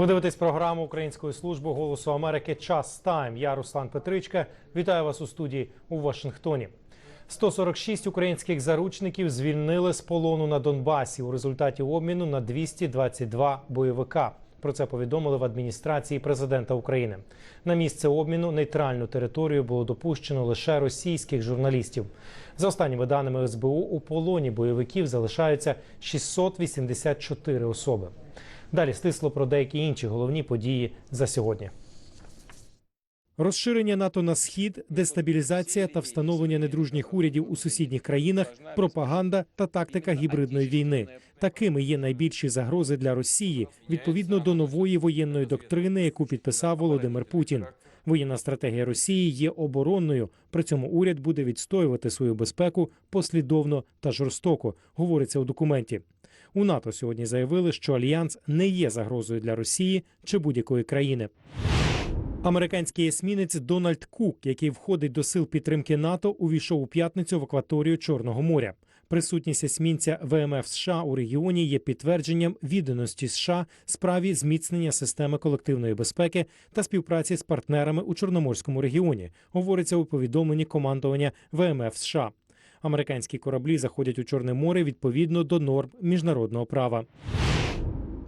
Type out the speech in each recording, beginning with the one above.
Ви дивитесь програму Української служби голосу Америки Час Тайм. Я Руслан Петричка. Вітаю вас у студії у Вашингтоні. 146 українських заручників звільнили з полону на Донбасі у результаті обміну на 222 бойовика. Про це повідомили в адміністрації президента України. На місце обміну нейтральну територію було допущено лише російських журналістів. За останніми даними СБУ, у полоні бойовиків залишаються 684 особи. Далі стисло про деякі інші головні події за сьогодні. Розширення НАТО на схід, дестабілізація та встановлення недружніх урядів у сусідніх країнах, пропаганда та тактика гібридної війни. Такими є найбільші загрози для Росії відповідно до нової воєнної доктрини, яку підписав Володимир Путін. Воєнна стратегія Росії є оборонною. При цьому уряд буде відстоювати свою безпеку послідовно та жорстоко, говориться у документі. У НАТО сьогодні заявили, що альянс не є загрозою для Росії чи будь-якої країни. Американський есмінець Дональд Кук, який входить до сил підтримки НАТО, увійшов у п'ятницю в акваторію Чорного моря. Присутність есмінця ВМФ США у регіоні є підтвердженням відданості США справі зміцнення системи колективної безпеки та співпраці з партнерами у Чорноморському регіоні. Говориться у повідомленні командування ВМФ США. Американські кораблі заходять у Чорне море відповідно до норм міжнародного права.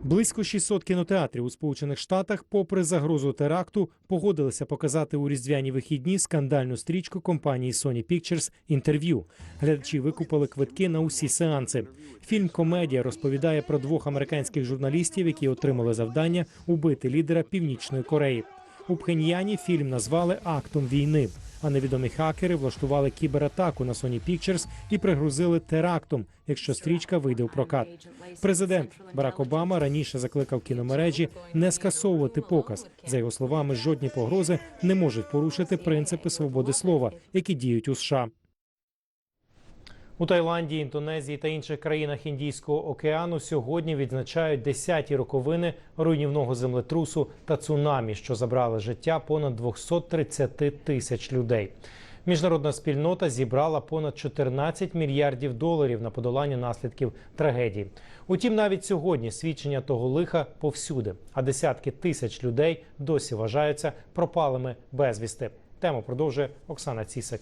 Близько 600 кінотеатрів у Сполучених Штатах, попри загрозу теракту, погодилися показати у різдвяні вихідні скандальну стрічку компанії Sony Pictures «Інтерв'ю». Глядачі викупили квитки на усі сеанси. Фільм Комедія розповідає про двох американських журналістів, які отримали завдання убити лідера Північної Кореї. У Пхеньяні фільм назвали актом війни. А невідомі хакери влаштували кібератаку на Sony Pictures і пригрузили терактом, якщо стрічка вийде в прокат. Президент Барак Обама раніше закликав кіномережі не скасовувати показ. За його словами, жодні погрози не можуть порушити принципи свободи слова, які діють у США. У Таїланді, Індонезії та інших країнах Індійського океану сьогодні відзначають 10-ті роковини руйнівного землетрусу та цунамі, що забрали життя понад 230 тисяч людей. Міжнародна спільнота зібрала понад 14 мільярдів доларів на подолання наслідків трагедії. Утім, навіть сьогодні свідчення того лиха повсюди, а десятки тисяч людей досі вважаються пропалими безвісти. Тему продовжує Оксана Цісик.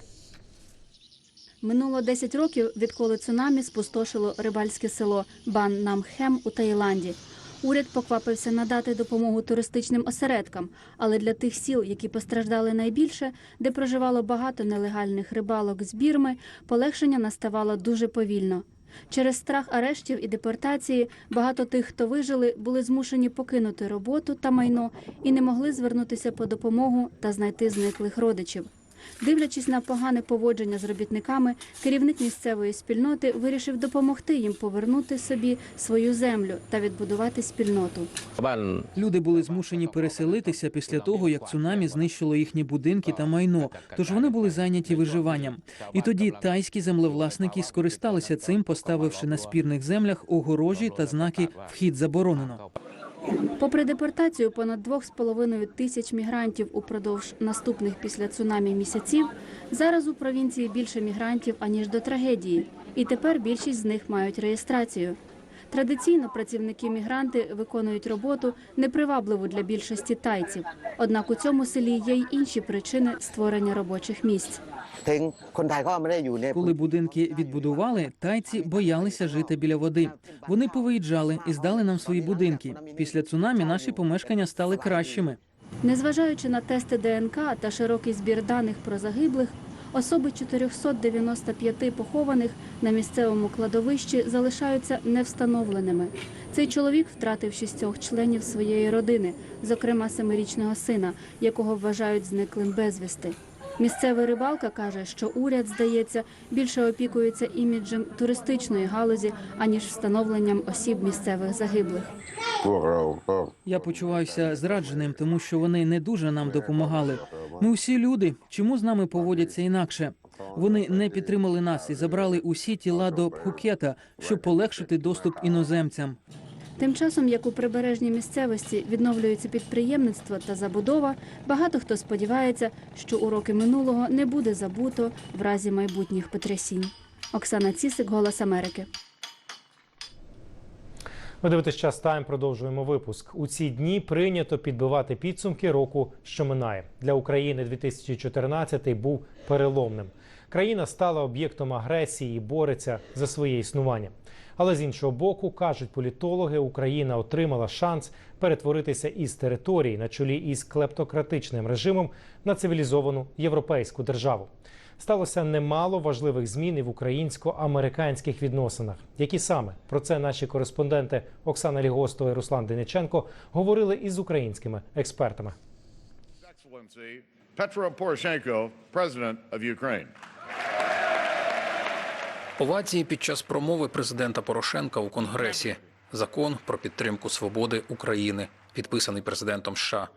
Минуло 10 років, відколи цунамі спустошило рибальське село Бан Намхем у Таїланді. Уряд поквапився надати допомогу туристичним осередкам, але для тих сіл, які постраждали найбільше, де проживало багато нелегальних рибалок з Бірми, полегшення наставало дуже повільно. Через страх арештів і депортації багато тих, хто вижили, були змушені покинути роботу та майно і не могли звернутися по допомогу та знайти зниклих родичів. Дивлячись на погане поводження з робітниками, керівник місцевої спільноти вирішив допомогти їм повернути собі свою землю та відбудувати спільноту. Люди були змушені переселитися після того, як цунамі знищило їхні будинки та майно. Тож вони були зайняті виживанням. І тоді тайські землевласники скористалися цим, поставивши на спірних землях огорожі та знаки Вхід заборонено. Попри депортацію понад 2,5 тисяч мігрантів упродовж наступних після цунамі місяців, зараз у провінції більше мігрантів аніж до трагедії, і тепер більшість з них мають реєстрацію. Традиційно працівники-мігранти виконують роботу непривабливу для більшості тайців. Однак у цьому селі є й інші причини створення робочих місць. Коли будинки відбудували, тайці боялися жити біля води. Вони повиїжджали і здали нам свої будинки. Після цунамі наші помешкання стали кращими. Незважаючи на тести ДНК та широкий збір даних про загиблих, Особи 495 похованих на місцевому кладовищі залишаються невстановленими. Цей чоловік втратив шістьох членів своєї родини, зокрема семирічного сина, якого вважають зниклим безвісти. Місцева рибалка каже, що уряд здається більше опікується іміджем туристичної галузі аніж встановленням осіб місцевих загиблих. Я почуваюся зрадженим, тому що вони не дуже нам допомагали. Ми усі люди. Чому з нами поводяться інакше? Вони не підтримали нас і забрали усі тіла до Пхукета, щоб полегшити доступ іноземцям. Тим часом, як у прибережній місцевості відновлюється підприємництво та забудова, багато хто сподівається, що уроки минулого не буде забуто в разі майбутніх потрясінь. Оксана Цісик, Голос Америки. Ви дивитесь час тайм. Продовжуємо випуск. У ці дні прийнято підбивати підсумки року, що минає для України. 2014 був переломним. Країна стала об'єктом агресії і бореться за своє існування. Але з іншого боку, кажуть політологи, Україна отримала шанс перетворитися із території на чолі із клептократичним режимом на цивілізовану європейську державу. Сталося немало важливих змін і в українсько-американських відносинах. Які саме про це наші кореспонденти Оксана Лігостова і Руслан Дениченко говорили із українськими експертами. Poroshenko, President of Ukraine. Овації під час промови президента Порошенка у Конгресі. Закон про підтримку свободи України, підписаний президентом США.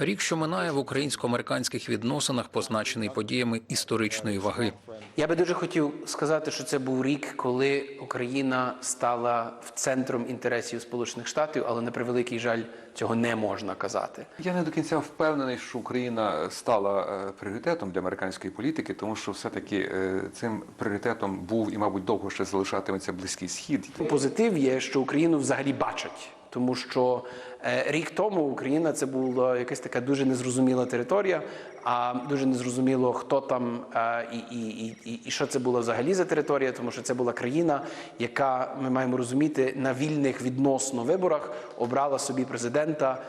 Рік, що минає в українсько-американських відносинах, позначений подіями історичної ваги. Я би дуже хотів сказати, що це був рік, коли Україна стала в центром інтересів Сполучених Штатів, але на превеликий жаль цього не можна казати. Я не до кінця впевнений, що Україна стала е, пріоритетом для американської політики, тому що все-таки е, цим пріоритетом був і, мабуть, довго ще залишатиметься близький схід. Позитив є, що Україну взагалі бачать, тому що е, рік тому Україна це була якась така дуже незрозуміла територія, а дуже незрозуміло, хто там е, і, і, і, і, що це була взагалі за територія, тому що це була країна, яка ми маємо розуміти на вільних відносно виборах обрала собі президента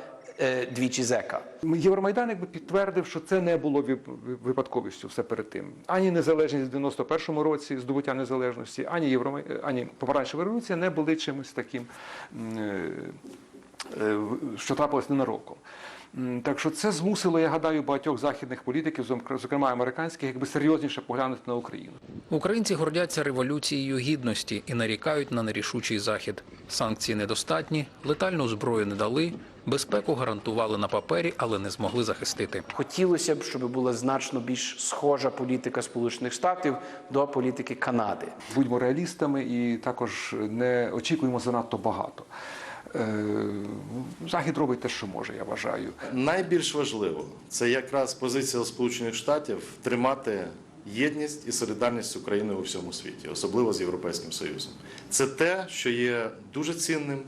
двічі зека. Євромайдан якби підтвердив, що це не було випадковістю все перед тим. Ані незалежність в 91-му році, здобуття незалежності, ані Євромай... ані помаранчева революція не були чимось таким, е, е, що трапилось ненароком. Так що це змусило, я гадаю, багатьох західних політиків, зокр- зокрема американських, якби серйозніше поглянути на Україну. Українці гордяться революцією гідності і нарікають на нерішучий захід. Санкції недостатні, летальну зброю не дали, безпеку гарантували на папері, але не змогли захистити. Хотілося б, щоб була значно більш схожа політика Сполучених Штатів до політики Канади. Будьмо реалістами і також не очікуємо занадто багато. Е, Захід робить те, що може, я вважаю. Найбільш важливо це якраз позиція Сполучених Штатів тримати єдність і солідарність України у всьому світі, особливо з Європейським Союзом. Це те, що є дуже цінним,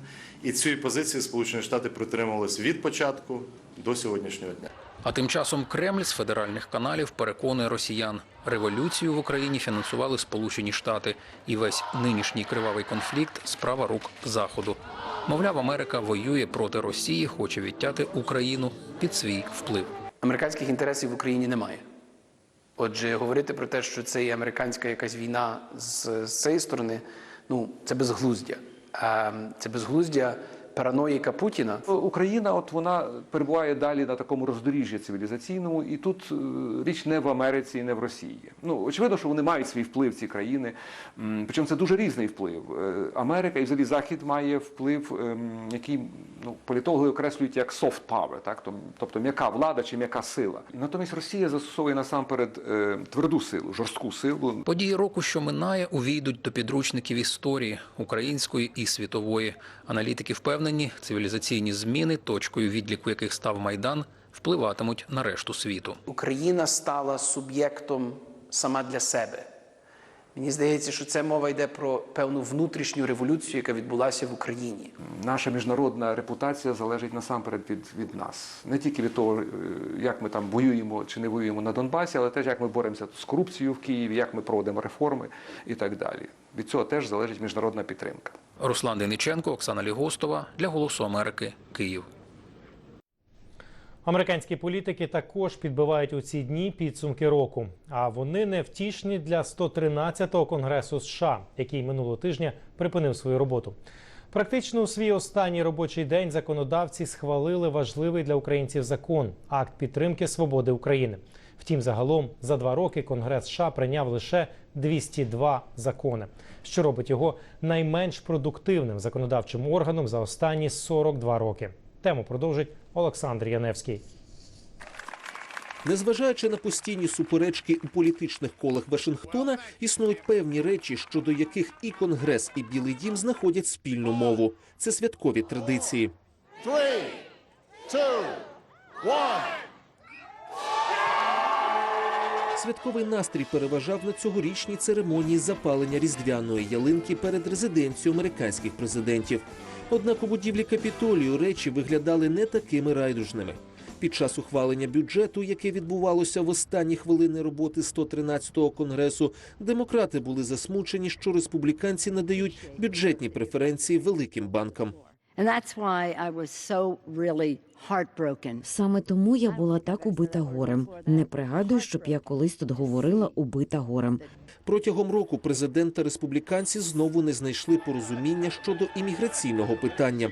і цієї позиції Сполучені Штати притримувалися від початку до сьогоднішнього дня. А тим часом Кремль з федеральних каналів переконує росіян, революцію в Україні фінансували Сполучені Штати, і весь нинішній кривавий конфлікт справа рук Заходу. Мовляв, Америка воює проти Росії, хоче відтяти Україну під свій вплив. Американських інтересів в Україні немає. Отже, говорити про те, що це є американська якась війна з, з цієї сторони, ну це безглуздя. Е, Це безглуздя параноїка Путіна. Україна, от вона перебуває далі на такому роздоріжжі цивілізаційному, і тут е, річ не в Америці і не в Росії. Ну очевидно, що вони мають свій вплив ці країни. Причому це дуже різний вплив. Е, Америка і взагалі Захід має вплив, ем, який ну політологи окреслюють як soft power, так тобто м'яка влада чи м'яка сила. Натомість Росія застосовує насамперед е, тверду силу, жорстку силу. Події року, що минає, увійдуть до підручників історії української і світової. Аналітики впевнені, цивілізаційні зміни, точкою відліку яких став майдан, впливатимуть на решту світу. Україна стала суб'єктом сама для себе. Мені здається, що це мова йде про певну внутрішню революцію, яка відбулася в Україні. Наша міжнародна репутація залежить насамперед від, від нас. Не тільки від того, е, як ми там воюємо чи не воюємо на Донбасі, але теж як ми боремося з корупцією в Києві, як ми проводимо реформи і так далі. Від цього теж залежить міжнародна підтримка. Руслан Дениченко, Оксана Лігостова для Голосу Америки, Київ. Американські політики також підбивають у ці дні підсумки року. А вони невтішні для 113-го конгресу США, який минулого тижня припинив свою роботу. Практично у свій останній робочий день законодавці схвалили важливий для українців закон акт підтримки свободи України. Втім, загалом за два роки Конгрес США прийняв лише 202 закони, що робить його найменш продуктивним законодавчим органом за останні 42 роки. Тему продовжить Олександр Яневський. Незважаючи на постійні суперечки у політичних колах Вашингтона, існують певні речі, щодо яких і Конгрес, і Білий Дім знаходять спільну мову. Це святкові традиції. Three, two, one. Святковий настрій переважав на цьогорічній церемонії запалення різдвяної ялинки перед резиденцією американських президентів. Однак у будівлі капітолію речі виглядали не такими райдужними. Під час ухвалення бюджету, яке відбувалося в останні хвилини роботи 113-го конгресу, демократи були засмучені, що республіканці надають бюджетні преференції великим банкам. And that's why I was so really heartbroken. Саме тому я була так убита горем. Не пригадую, щоб я колись тут говорила убита горем. Протягом року президент та республіканці знову не знайшли порозуміння щодо імміграційного питання.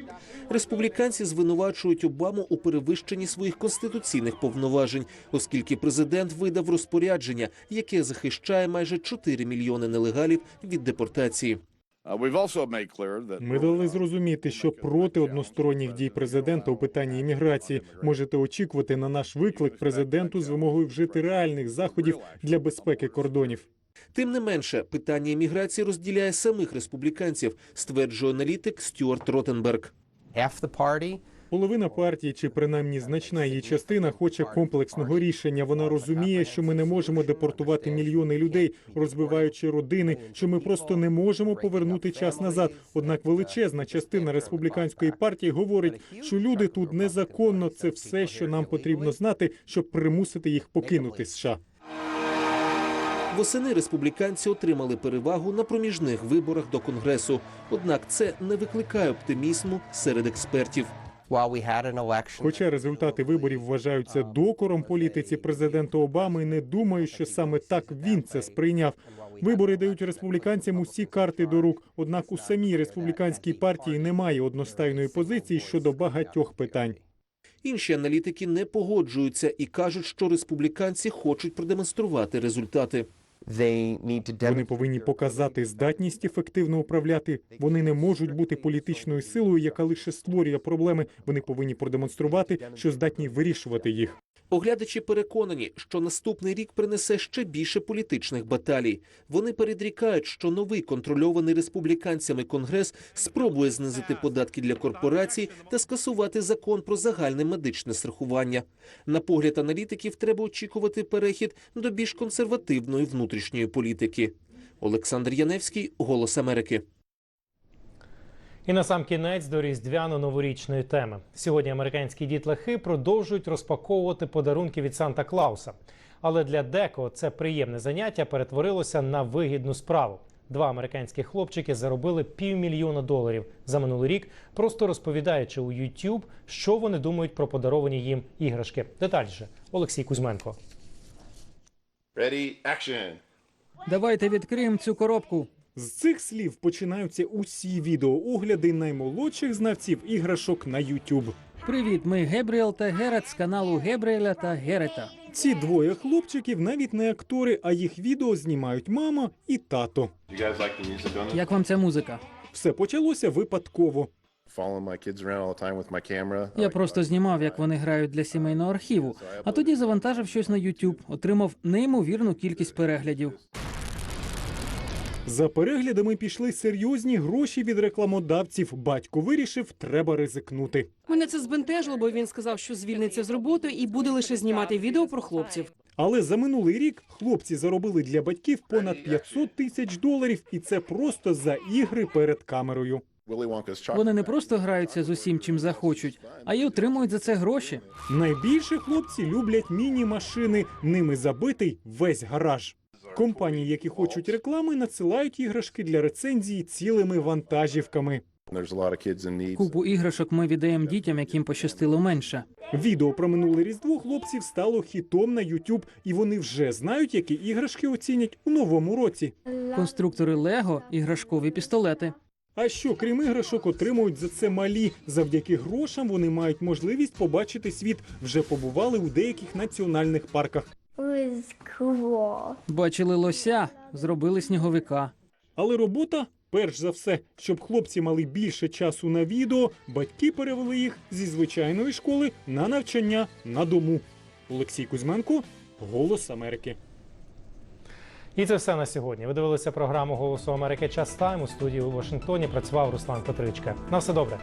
Республіканці звинувачують Обаму у перевищенні своїх конституційних повноважень, оскільки президент видав розпорядження, яке захищає майже 4 мільйони нелегалів від депортації. Uh, we've also made clear that Ми дали зрозуміти, що проти односторонніх дій президента у питанні імміграції можете очікувати на наш виклик президенту з вимогою вжити реальних заходів для безпеки кордонів. Тим не менше, питання імміграції розділяє самих республіканців, стверджує аналітик Стюарт Ротенберг. Половина партії, чи принаймні значна її частина, хоче комплексного рішення. Вона розуміє, що ми не можемо депортувати мільйони людей, розбиваючи родини, що ми просто не можемо повернути час назад. Однак величезна частина республіканської партії говорить, що люди тут незаконно. Це все, що нам потрібно знати, щоб примусити їх покинути США. Восени республіканці отримали перевагу на проміжних виборах до конгресу. Однак це не викликає оптимізму серед експертів. Хоча результати виборів вважаються докором політиці президента Обами, не думаю, що саме так він це сприйняв. Вибори дають республіканцям усі карти до рук. Однак у самій республіканській партії немає одностайної позиції щодо багатьох питань. Інші аналітики не погоджуються і кажуть, що республіканці хочуть продемонструвати результати. Вони повинні показати здатність ефективно управляти. Вони не можуть бути політичною силою, яка лише створює проблеми. Вони повинні продемонструвати, що здатні вирішувати їх. Оглядачі переконані, що наступний рік принесе ще більше політичних баталій. Вони передрікають, що новий контрольований республіканцями конгрес спробує знизити податки для корпорацій та скасувати закон про загальне медичне страхування. На погляд аналітиків, треба очікувати перехід до більш консервативної внутрішньої політики. Олександр Яневський, Голос Америки. І на сам кінець до різдвяно-новорічної теми. Сьогодні американські дітлахи продовжують розпаковувати подарунки від Санта Клауса. Але для декого це приємне заняття перетворилося на вигідну справу. Два американські хлопчики заробили півмільйона доларів за минулий рік, просто розповідаючи у YouTube, що вони думають про подаровані їм іграшки. Детальніше Олексій Кузьменко. ready, action. Давайте відкриємо цю коробку. З цих слів починаються усі відеоогляди наймолодших знавців іграшок на YouTube. Привіт, ми Гебріел та Герет з каналу Гебріеля та Герета. Ці двоє хлопчиків навіть не актори, а їх відео знімають мама і тато. Як вам ця музика? Все почалося випадково. Я просто знімав, як вони грають для сімейного архіву, а тоді завантажив щось на YouTube, отримав неймовірну кількість переглядів. За переглядами пішли серйозні гроші від рекламодавців. Батько вирішив, треба ризикнути. Мене це збентежило, бо він сказав, що звільниться з роботи і буде лише знімати відео про хлопців. Але за минулий рік хлопці заробили для батьків понад 500 тисяч доларів, і це просто за ігри перед камерою. Вони не просто граються з усім, чим захочуть, а й отримують за це гроші. Найбільше хлопці люблять міні-машини. Ними забитий весь гараж. Компанії, які хочуть реклами, надсилають іграшки для рецензії цілими вантажівками. Купу іграшок ми віддаємо дітям, яким пощастило менше. Відео про минуле різдво хлопців стало хітом на YouTube, і вони вже знають, які іграшки оцінять у новому році. Конструктори Лего, іграшкові пістолети. А що, крім іграшок, отримують за це малі. Завдяки грошам вони мають можливість побачити світ. Вже побували у деяких національних парках. Бачили лося, зробили сніговика. Але робота, перш за все, щоб хлопці мали більше часу на відео, батьки перевели їх зі звичайної школи на навчання на дому. Олексій Кузьменко, Голос Америки. І це все на сьогодні. Ви дивилися програму Голосу Америки Час Тайм у студії у Вашингтоні. Працював Руслан Петричка. На все добре.